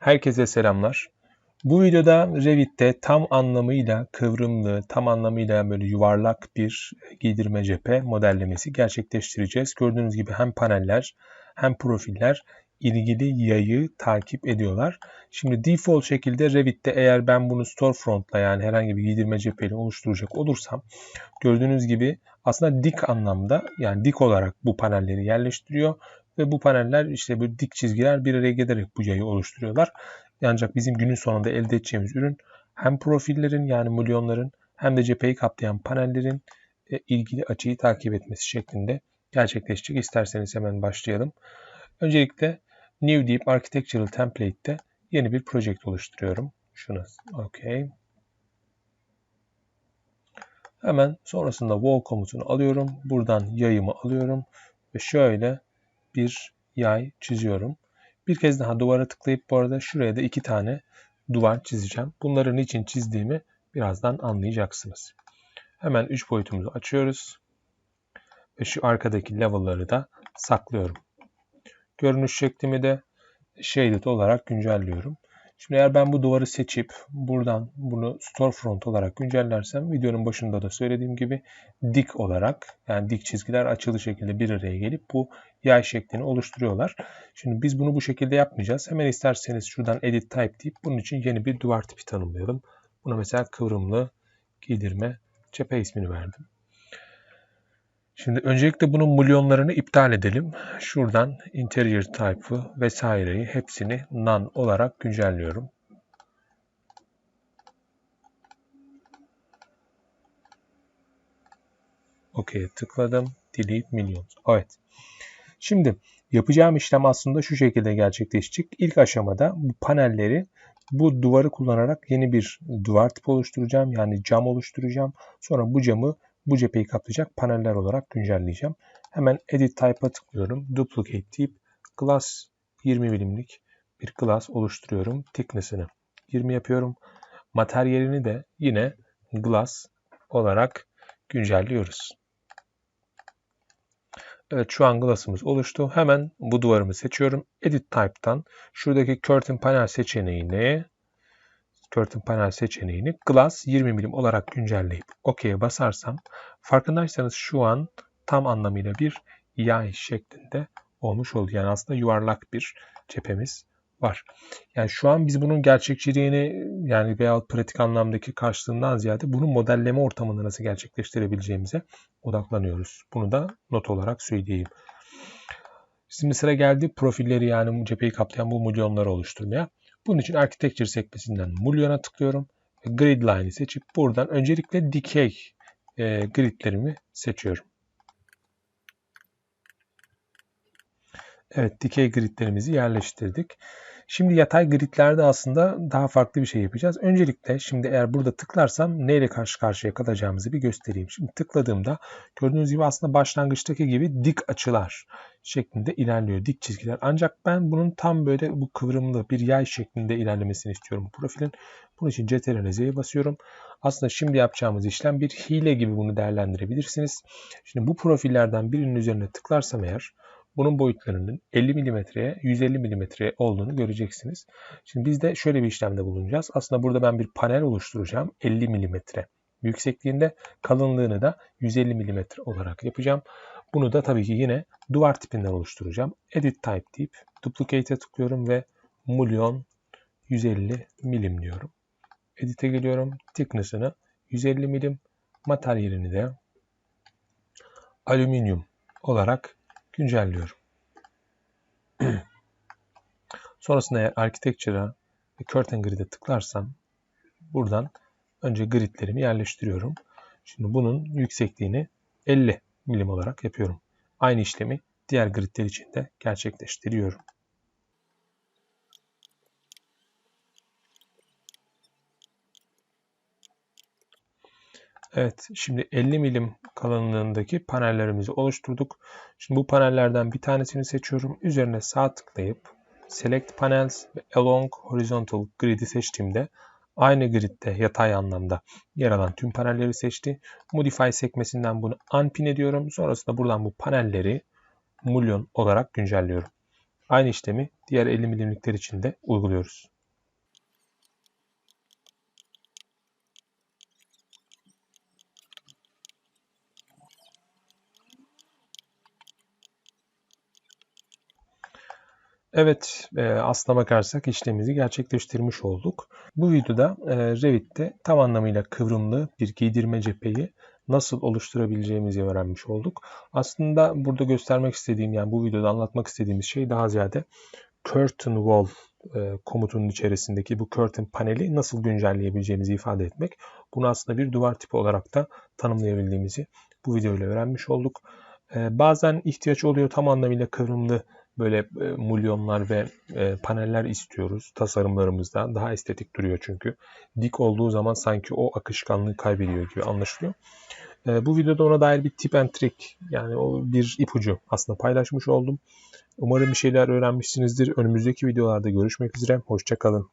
Herkese selamlar. Bu videoda Revit'te tam anlamıyla kıvrımlı, tam anlamıyla böyle yuvarlak bir giydirme cephe modellemesi gerçekleştireceğiz. Gördüğünüz gibi hem paneller hem profiller ilgili yayı takip ediyorlar. Şimdi default şekilde Revit'te eğer ben bunu storefront'la yani herhangi bir giydirme cepheyle oluşturacak olursam gördüğünüz gibi aslında dik anlamda yani dik olarak bu panelleri yerleştiriyor ve bu paneller işte bu dik çizgiler bir araya gelerek bu yayı oluşturuyorlar. Ancak bizim günün sonunda elde edeceğimiz ürün hem profillerin yani milyonların hem de cepheyi kaplayan panellerin e, ilgili açıyı takip etmesi şeklinde gerçekleşecek. İsterseniz hemen başlayalım. Öncelikle New deyip Architectural Template'te yeni bir proje oluşturuyorum. Şunu OK. Hemen sonrasında wall komutunu alıyorum. Buradan yayımı alıyorum ve şöyle bir yay çiziyorum. Bir kez daha duvara tıklayıp bu arada şuraya da iki tane duvar çizeceğim. Bunları niçin çizdiğimi birazdan anlayacaksınız. Hemen 3 boyutumuzu açıyoruz. Ve şu arkadaki level'ları da saklıyorum. Görünüş şeklimi de shaded olarak güncelliyorum. Şimdi eğer ben bu duvarı seçip buradan bunu storefront olarak güncellersem videonun başında da söylediğim gibi dik olarak yani dik çizgiler açılı şekilde bir araya gelip bu yay şeklini oluşturuyorlar. Şimdi biz bunu bu şekilde yapmayacağız. Hemen isterseniz şuradan edit type deyip bunun için yeni bir duvar tipi tanımlayalım. Buna mesela kıvrımlı giydirme cephe ismini verdim. Şimdi öncelikle bunun milyonlarını iptal edelim. Şuradan interior type'ı vesaireyi hepsini none olarak güncelliyorum. OK'ye tıkladım. Delete millions. Evet. Şimdi yapacağım işlem aslında şu şekilde gerçekleşecek. İlk aşamada bu panelleri bu duvarı kullanarak yeni bir duvar tipi oluşturacağım. Yani cam oluşturacağım. Sonra bu camı bu cepheyi kaplayacak paneller olarak güncelleyeceğim. Hemen Edit Type'a tıklıyorum. Duplicate deyip Glass 20 milimlik bir glass oluşturuyorum. Thickness'ını 20 yapıyorum. Materyalini de yine glass olarak güncelliyoruz. Evet şu an glass'ımız oluştu. Hemen bu duvarımı seçiyorum. Edit Type'tan şuradaki Curtain Panel seçeneğini Curtain Panel seçeneğini Glass 20 milim olarak güncelleyip OK'ye basarsam farkındaysanız şu an tam anlamıyla bir yay şeklinde olmuş oldu. Yani aslında yuvarlak bir cephemiz var. Yani şu an biz bunun gerçekçiliğini yani veya pratik anlamdaki karşılığından ziyade bunu modelleme ortamında nasıl gerçekleştirebileceğimize odaklanıyoruz. Bunu da not olarak söyleyeyim. Şimdi sıra geldi profilleri yani cepheyi kaplayan bu milyonları oluşturmaya. Bunun için Architecture sekmesinden Mulyon'a tıklıyorum. Grid Line'i seçip buradan öncelikle dikey e, gridlerimi seçiyorum. Evet, dikey gridlerimizi yerleştirdik. Şimdi yatay gridlerde aslında daha farklı bir şey yapacağız. Öncelikle şimdi eğer burada tıklarsam neyle karşı karşıya kalacağımızı bir göstereyim. Şimdi tıkladığımda gördüğünüz gibi aslında başlangıçtaki gibi dik açılar şeklinde ilerliyor. Dik çizgiler. Ancak ben bunun tam böyle bu kıvrımlı bir yay şeklinde ilerlemesini istiyorum profilin. Bunun için CTRL Z'ye basıyorum. Aslında şimdi yapacağımız işlem bir hile gibi bunu değerlendirebilirsiniz. Şimdi bu profillerden birinin üzerine tıklarsam eğer bunun boyutlarının 50 mm'ye 150 mm olduğunu göreceksiniz. Şimdi biz de şöyle bir işlemde bulunacağız. Aslında burada ben bir panel oluşturacağım 50 mm yüksekliğinde kalınlığını da 150 mm olarak yapacağım. Bunu da tabii ki yine duvar tipinden oluşturacağım. Edit Type deyip Duplicate'e tıklıyorum ve Mulyon 150 milim diyorum. Edit'e geliyorum. Thickness'ını 150 milim, materyalini de alüminyum olarak güncelliyorum. Sonrasında eğer Architecture'a ve Curtain Grid'e tıklarsam buradan önce gridlerimi yerleştiriyorum. Şimdi bunun yüksekliğini 50 milim olarak yapıyorum. Aynı işlemi diğer gridler için de gerçekleştiriyorum. Evet, şimdi 50 milim kalınlığındaki panellerimizi oluşturduk. Şimdi bu panellerden bir tanesini seçiyorum. Üzerine sağ tıklayıp Select Panels ve Along Horizontal Grid'i seçtiğimde aynı gridde yatay anlamda yer alan tüm panelleri seçti. Modify sekmesinden bunu unpin ediyorum. Sonrasında buradan bu panelleri milyon olarak güncelliyorum. aynı işlemi diğer 50 milimlikler için de uyguluyoruz. Evet, e, aslına bakarsak işlemimizi gerçekleştirmiş olduk. Bu videoda e, Revit'te tam anlamıyla kıvrımlı bir giydirme cepheyi nasıl oluşturabileceğimizi öğrenmiş olduk. Aslında burada göstermek istediğim yani bu videoda anlatmak istediğimiz şey daha ziyade curtain wall e, komutunun içerisindeki bu curtain paneli nasıl güncelleyebileceğimizi ifade etmek. Bunu aslında bir duvar tipi olarak da tanımlayabildiğimizi bu videoyla öğrenmiş olduk. Bazen ihtiyaç oluyor tam anlamıyla kıvrımlı böyle e, mulyonlar ve e, paneller istiyoruz tasarımlarımızda. Daha estetik duruyor çünkü. Dik olduğu zaman sanki o akışkanlığı kaybediyor gibi anlaşılıyor. E, bu videoda ona dair bir tip and trick yani o bir ipucu aslında paylaşmış oldum. Umarım bir şeyler öğrenmişsinizdir. Önümüzdeki videolarda görüşmek üzere. Hoşçakalın.